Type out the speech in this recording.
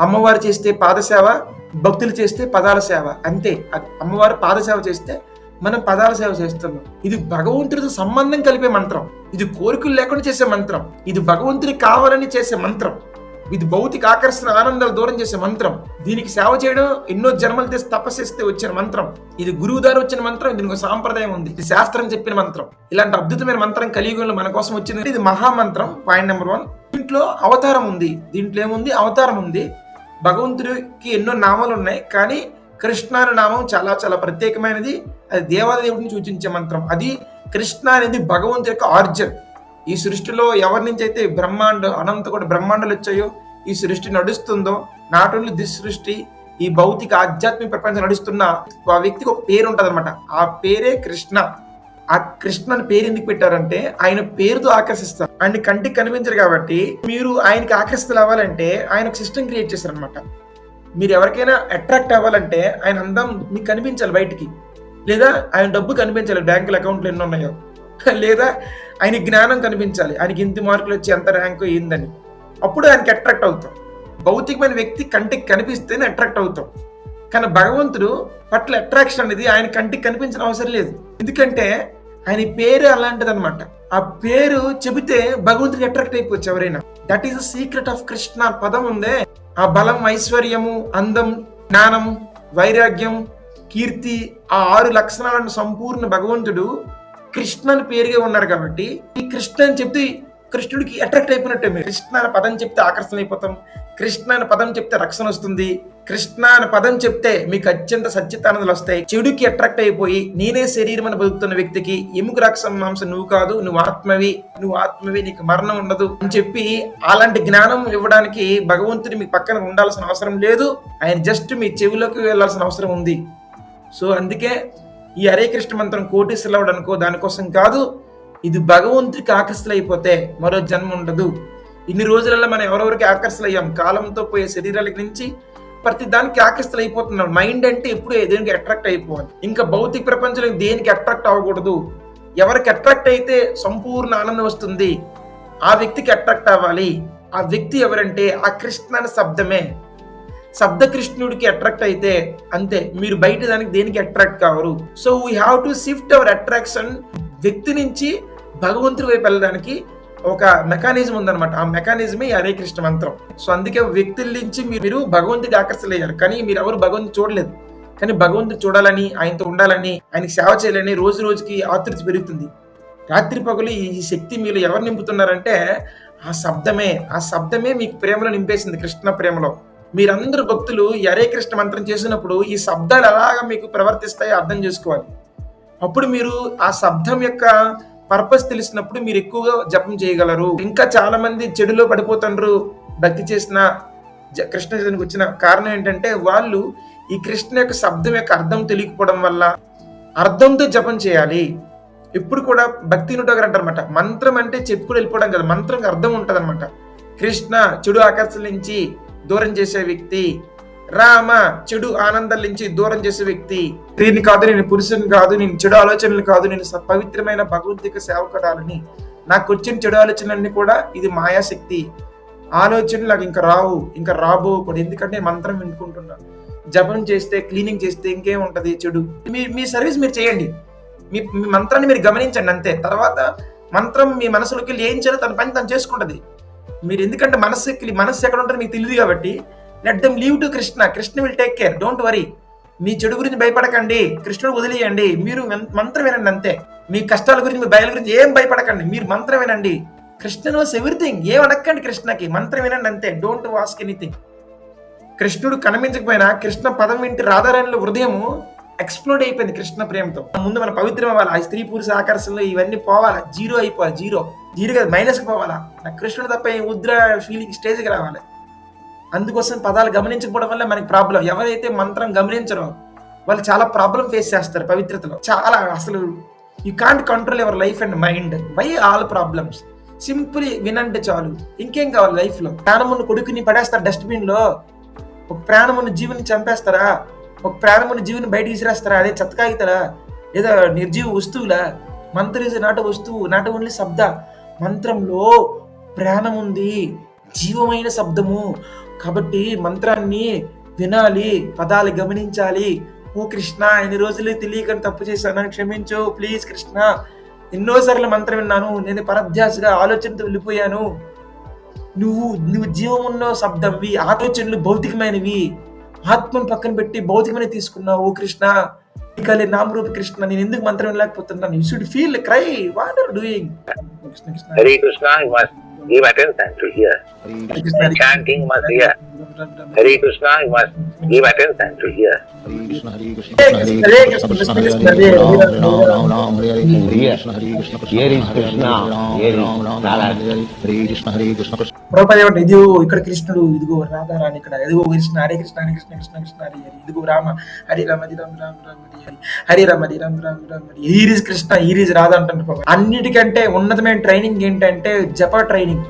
అమ్మవారు చేస్తే పాదసేవ భక్తులు చేస్తే పదాల సేవ. అంతే. అమ్మవారు పాదసేవ చేస్తే మనం పదాల సేవ చేస్తున్నాం. ఇది భగవంతుడితో సంబంధం కలిపే మంత్రం. ఇది కోరికలు లేకుండా చేసే మంత్రం. ఇది భగవంతుడికి కావాలని చేసే మంత్రం. ఇది భౌతిక ఆకర్షణ ఆనందాలు దూరం చేసే మంత్రం. దీనికి సేవ చేయడం ఎన్నో జన్మలు తెసి తపస్సిస్తే వచ్చిన మంత్రం. ఇది గురువు ద్వారా వచ్చిన మంత్రం. దీనికి ఒక సాంప్రదాయం ఉంది. ఇది శాస్త్రం చెప్పిన మంత్రం. ఇలాంటి అద్భుతమైన మంత్రం కలియుగంలో మన కోసం వచ్చింది ఇది మహామంత్రం. Point number one. దీంట్లో అవతారం ఉంది. దీంట్లో ఏముంది? అవతారం ఉంది. భగవంతుడికి ఎన్నో నామాలు ఉన్నాయి కానీ కృష్ణ అనే నామం చాలా చాలా ప్రత్యేకమైనది. అది దేవాదేవుడిని సూచించే మంత్రం. అది కృష్ణ అనేది భగవంతుడి యొక్క ఆర్జన్. ఈ సృష్టిలో ఎవరి నుంచి అయితే బ్రహ్మాండ అనంత కూడా బ్రహ్మాండాలు వచ్చాయో ఈ సృష్టి నడుస్తుందో నాట్ ఓన్లీ దిస్ సృష్టి ఈ భౌతిక ఆధ్యాత్మిక ప్రపంచం నడుస్తున్న ఆ వ్యక్తికి ఒక పేరు ఉంటుంది అనమాట ఆ పేరే కృష్ణ. ఆ కృష్ణ అని పేరు ఎందుకు పెట్టారంటే ఆయన పేరుతో ఆకర్షిస్తారు. ఆయన కంటికి కనిపించరు కాబట్టి మీరు ఆయనకి ఆకర్షితులు అవ్వాలంటే ఆయన ఒక సిస్టమ్ క్రియేట్ చేశారనమాట మీరు ఎవరికైనా అట్రాక్ట్ అవ్వాలంటే ఆయన అందం మీకు కనిపించాలి బయటికి. లేదా ఆయన డబ్బు కనిపించాలి బ్యాంకుల అకౌంట్లు ఎన్ని ఉన్నాయో. లేదా ఆయన జ్ఞానం కనిపించాలి. ఆయనకి ఇంత మార్కులు వచ్చి ఎంత ర్యాంకు ఏందని. అప్పుడు ఆయనకి అట్రాక్ట్ అవుతాం. భౌతికమైన వ్యక్తి కంటికి కనిపిస్తేనే అట్రాక్ట్ అవుతాం. కానీ భగవంతుడు పట్ల అట్రాక్షన్ అనేది ఆయన కంటికి కనిపించిన అవసరం లేదు. ఎందుకంటే ఆయన పేరు అలాంటిది అనమాట ఆ పేరు చెబితే భగవంతుడికి అట్రాక్ట్ అయిపోవచ్చు ఎవరైనా. That is the secret of Krishna పదం ఉందే. ఆ బలం ఐశ్వర్యము అందం జ్ఞానం వైరాగ్యం కీర్తి ఆ ఆరు లక్షణాలను సంపూర్ణ భగవంతుడు కృష్ణ అని పేరుగా ఉన్నారు కాబట్టి ఈ కృష్ణ అని చెప్తే కృష్ణుడికి అట్రాక్ట్ అయిపోయినట్టే మీరు. కృష్ణ అనే పదం చెప్తే ఆకర్షణ అయిపోతాం కృష్ణ అనే పదం చెప్తే రక్షణ వస్తుంది. కృష్ణ అనే పదం చెప్తే మీకు అత్యంత సత్యతానందలు వస్తాయి. చెడుకి అట్రాక్ట్ అయిపోయి నేనే శరీరం అని బతుకుతున్న వ్యక్తికి ఎముక రక్షణ మాంసం నువ్వు కాదు నువ్వు ఆత్మవి. నువ్వు ఆత్మవి నీకు మరణం ఉండదు అని చెప్పి అలాంటి జ్ఞానం ఇవ్వడానికి భగవంతుని మీ పక్కన ఉండాల్సిన అవసరం లేదు. ఆయన జస్ట్ మీ చెవిలోకి వెళ్ళాల్సిన అవసరం ఉంది. సో అందుకే ఈ హరే కృష్ణ మంత్రం కోటీశ్వరుడు అనుకో దానికోసం కాదు. ఇది భగవంతుడికి అయిపోతే మరో జన్మ ఉండదు. ఇన్ని రోజులలో మనం ఎవరెవరికి ఆకర్షితులయ్యాం? కాలంతో పోయే శరీరాల నుంచి ప్రతి దానికి ఆకర్షితులైపోతున్నాం మైండ్ అంటే ఎప్పుడు దేనికి అట్రాక్ట్ అయిపోవాలి. ఇంకా భౌతిక ప్రపంచంలో దేనికి అట్రాక్ట్ అవ్వకూడదు. ఎవరికి అట్రాక్ట్ అయితే సంపూర్ణ ఆనందం వస్తుంది. ఆ వ్యక్తికి అట్రాక్ట్ అవ్వాలి. ఆ వ్యక్తి ఎవరంటే ఆ కృష్ణ అనే శబ్దమే. శబ్ద కృష్ణుడికి అట్రాక్ట్ అయితే అంతే. మీరు బయట దానికి దేనికి attract కావరు. So we have to shift our attraction వ్యక్తి నుంచి భగవంతుడి వైపు వెళ్ళడానికి ఒక మెకానిజం ఉందన్నమాట. ఆ మెకానిజమే ఈ హరే కృష్ణ మంత్రం. సో అందుకే వ్యక్తుల నుంచి మీరు భగవంతుడికి ఆకర్షితులయ్యారు. కానీ మీరు ఎవరు భగవంతుడు చూడలేదు. కానీ భగవంతుడు చూడాలని ఆయనతో ఉండాలని ఆయనకి సేవ చేయాలని రోజు రోజుకి ఆతృత పెరుగుతుంది. రాత్రి పగులు ఈ శక్తి మీరు ఎవరు నింపుతున్నారంటే ఆ శబ్దమే ఆ శబ్దమే మీకు ప్రేమలో నింపేసింది కృష్ణ ప్రేమలో. మీరందరూ భక్తులు ఈ హరే కృష్ణ మంత్రం చేసినప్పుడు ఈ శబ్దాలు ఎలాగ మీకు ప్రవర్తిస్తాయో అర్థం చేసుకోవాలి. అప్పుడు మీరు ఆ శబ్దం యొక్క పర్పస్ తెలిసినప్పుడు మీరు ఎక్కువగా జపం చేయగలరు. ఇంకా చాలా మంది చెడులో పడిపోతుండ్రు. భక్తి చేసిన జ- కృష్ణ చైతన్యకి వచ్చిన కారణం ఏంటంటే వాళ్ళు ఈ కృష్ణ యొక్క శబ్దం యొక్క అర్థం తెలియకపోవడం వల్ల అర్థంతో జపం చేయాలి. ఇప్పుడు కూడా భక్తి గారు అంటారనమాట మంత్రం అంటే చెప్పుకుని వెళ్ళిపోవడం కదా. మంత్రంకి అర్థం ఉంటుంది అనమాట కృష్ణ చెడు ఆకర్షణ నుంచి దూరం చేసే వ్యక్తి రామ చెడు ఆనందాల దూరం చేసే వ్యక్తి. స్త్రీని కాదు నేను పురుషుని కాదు నేను చెడు ఆలోచనలు కాదు నేను స- పవిత్రమైన భగవద్గీత సేవకురాలని. నాకు వచ్చిన చెడు ఆలోచనలన్నీ కూడా ఇది మాయాశక్తి. ఆలోచనలు నాకు ఇంకా రావు ఇంకా రాబో కూడా. ఎందుకంటే మంత్రం వినుకుంటున్నాను. జపం చేస్తే క్లీనింగ్ చేస్తే ఇంకేం ఉంటుంది చెడు? మీ మీ సర్వీస్ మీరు చేయండి. మీ మీ మంత్రాన్ని మీరు గమనించండి అంతే. తర్వాత మంత్రం మీ మనసులోకి వెళ్ళి ఏం చేయాలో తన పని తను చేసుకుంటుంది. మీరు ఎందుకంటే మనస్సుకి మనస్సు ఎక్కడ ఉంటుందో మీకు తెలియదు కాబట్టి let them leave to Krishna Krishna will take care don't worry మీ చెడు గురించి భయపడకండి. కృష్ణుడు వదిలేయండి. మీరు మంత్రం వినండి అంతే. మీ కష్టాల గురించి మీ భయాల గురించి ఏం భయపడకండి. మీరు మంత్రం వినండి. కృష్ణ నోస్ ఎవ్రీథింగ్ ఏం అడగండి కృష్ణకి. మంత్రం వినండి అంతే. డోంట్ వాస్క్ ఎనీథింగ్ కృష్ణుడు కనిపించకపోయినా కృష్ణ పదం వింటి రాధారాణుల హృదయము ఎక్స్ప్లోడ్ అయిపోయింది కృష్ణ ప్రేమతో. ముందు మన పవిత్రం అవ్వాలి. ఆ స్త్రీ పురుష ఆకర్షణలు ఇవన్నీ పోవాలా? జీరో అయిపోవాలి. జీరో జీరో కదా. మైనస్కి పోవాలా? నా కృష్ణుడు తప్ప ఉద్ర ఫీలింగ్ స్టేజ్కి రావాలి. అందుకోసం పదాలు గమనించకపోవడం వల్ల మనకి ప్రాబ్లం ఎవరైతే మంత్రం గమనించరో వాళ్ళు చాలా ప్రాబ్లం ఫేస్ చేస్తారు పవిత్రతలో. చాలా అసలు you can't control your life and mind why all problems simple వినండి చాలు. ఇంకేం కావాలి లైఫ్లో ప్రాణమున్న కొడుకుని పడేస్తారు డస్ట్బిన్లో ఒక ప్రాణమున్న జీవుని చంపేస్తారా? ఒక ప్రాణమున్న జీవుని బయట విసిరేస్తారా? అదే చెత్తకాగితలా ఏదో నిర్జీవ వస్తువులా? మంత్ర నాట వస్తువు నాట ఓన్లీ శబ్ద. మంత్రంలో ప్రాణం ఉంది. జీవమైన శబ్దము. కాబట్టి మంత్రాన్ని వినాలి పదాలు గమనించాలి. ఓ కృష్ణ ఎన్ని రోజులు తెలియకని తప్పు చేశాను క్షమించు ప్లీజ్ కృష్ణ. ఎన్నోసార్లు మంత్రం విన్నాను నేను పరధ్యాసగా ఆలోచనతో వెళ్ళిపోయాను. నువ్వు నువ్వు జీవం ఉన్న శబ్దంవి ఆలోచనలు భౌతికమైనవి. ఆత్మను పక్కన పెట్టి భౌతికమైన తీసుకున్నావు ఓ కృష్ణ. ఇకలే నామరూప కృష్ణ నేను ఎందుకు మంత్రం వినలేకపోతున్నాను? You should feel cry what are doing Krishna Krishna. Hare Krishna give attention to here. Chanting must hear. Hari Krishna give attention to here ఇక్కడ కృష్ణుడు ఇదిగో రాధారాణి ఇక్కడ ఎదుగో కృష్ణ హరే కృష్ణ హరి కృష్ణ కృష్ణ కృష్ణ హరి హరి ఇదిగో రామ హరి రామది రామ రామ రామ హరి రామది రామ రామ రామ హరి కృష్ణ ఈరిజ్ రాధ అంటే అన్నిటికంటే ఉన్నతమైన ట్రైనింగ్ ఏంటంటే జప ట్రైనింగ్